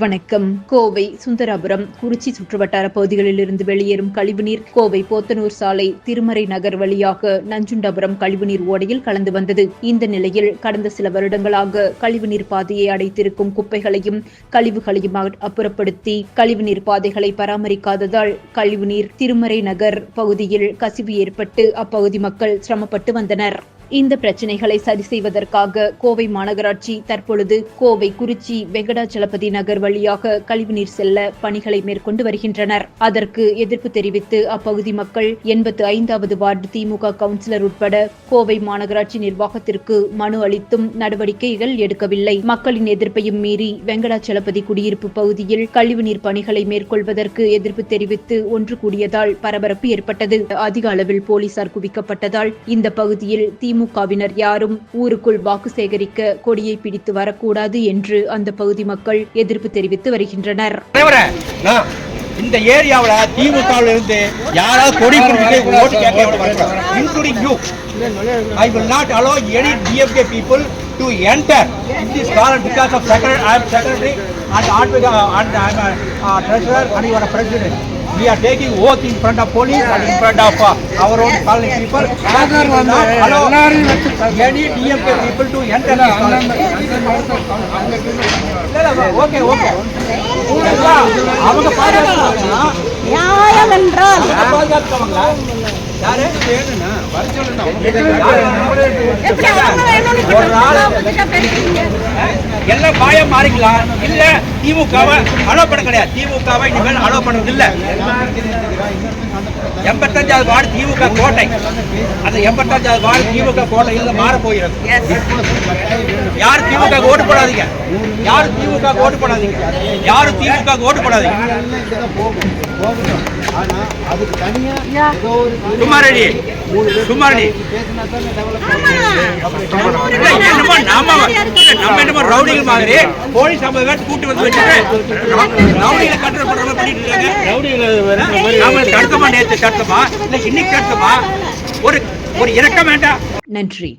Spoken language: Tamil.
வணக்கம். கோவை சுந்தராபுரம் குறிச்சி சுற்றுவட்டார பகுதிகளிலிருந்து வெளியேறும் கழிவுநீர் கோவை போத்தனூர் சாலை திருமறை நகர் வழியாக நஞ்சுண்டாபுரம் கழிவுநீர் ஓடையில் கலந்து வந்தது. இந்த நிலையில் கடந்த சில வருடங்களாக கழிவுநீர் பாதையை அடைத்திருக்கும் குப்பைகளையும் கழிவுகளையும் அப்புறப்படுத்தி கழிவுநீர் பாதைகளை பராமரிக்காததால் கழிவுநீர் திருமறை நகர் பகுதியில் கசிவு ஏற்பட்டு அப்பகுதி மக்கள் சிரமப்பட்டு வந்தனர். இந்த பிரச்சனைகளை சரி செய்வதற்காக கோவை மாநகராட்சி தற்பொழுது கோவை குறிச்சி வெங்கடாச்சலபதி நகர் வழியாக கழிவுநீர் செல்ல பணிகளை மேற்கொண்டு வருகின்றனர். அதற்கு எதிர்ப்பு தெரிவித்து அப்பகுதி மக்கள் எண்பத்து ஐந்தாவது வார்டு திமுக கவுன்சிலர் உட்பட கோவை மாநகராட்சி நிர்வாகத்திற்கு மனு அளித்தும் நடவடிக்கைகள் எடுக்கவில்லை. மக்களின் எதிர்ப்பையும் மீறி வெங்கடாச்சலபதி குடியிருப்பு பகுதியில் கழிவுநீர் பணிகளை மேற்கொள்வதற்கு எதிர்ப்பு தெரிவித்து ஒன்று கூடியதால் பரபரப்பு ஏற்பட்டது. அதிக அளவில் போலீசார் குவிக்கப்பட்டதால் இந்த பகுதியில் திமுக திமுகவினர் யாரும் ஊருக்குள் வாக்கு சேகரிக்க கொடியை பிடித்து வரக்கூடாது என்று அந்த பகுதி மக்கள் எதிர்ப்பு தெரிவித்து வருகின்றனர். இந்த ஏரியாவில் திமுகவில் இருந்து யாராவது கொடி பிடிச்சிட்டு ஓட்டு கேட்க including you I will not allow any DMK people to enter in this colony because of secretary I am secretary and and I am treasurer and your president We are taking oath in front of police and in front of uh, our own colony people. that we will not allow any DMK people to enter this colony. இல்ல, இல்ல, okay, okay. எல்லாம் அவங்க யாரு? வேணும்னு ஒரு? எல்லாம் பாயம் மாறிக்கலாம் இல்ல திமுகவை அலோ பண்ண கிடையாது. திமுகவை இனிமேல் அலோ பண்ணது இல்ல. எண்பத்தஞ்சாவது வார்டு திமுக கோட்டை. அந்த எண்பத்தஞ்சாவது வார்டு திமுக கோட்டை இல்ல மாற போகிறது. திமுக ஓட்டு போடாதீங்க. யாரும் திமுக ஓட்டு போடாதீங்க. யாரும் திமுக ஓட்டு போடாதீங்க. குமாரடி குமாரடி என்னமோ நாம நம்ம என்னமோ ரவுடிகள் மாதிரி போலீஸ் ஐம்பது பேர் கூட்டி வந்து வச்சுட்டு ரவுடிகளை கண்ட்ரோல் பண்ற மாதிரி பண்ணிட்டு இருக்காங்க. நாம தடுக்கமா நேற்று தடுத்தமா இல்ல இன்னைக்கு தடுத்தமா ஒரு ஒரு இறக்கம் வேண்டாம். நன்றி.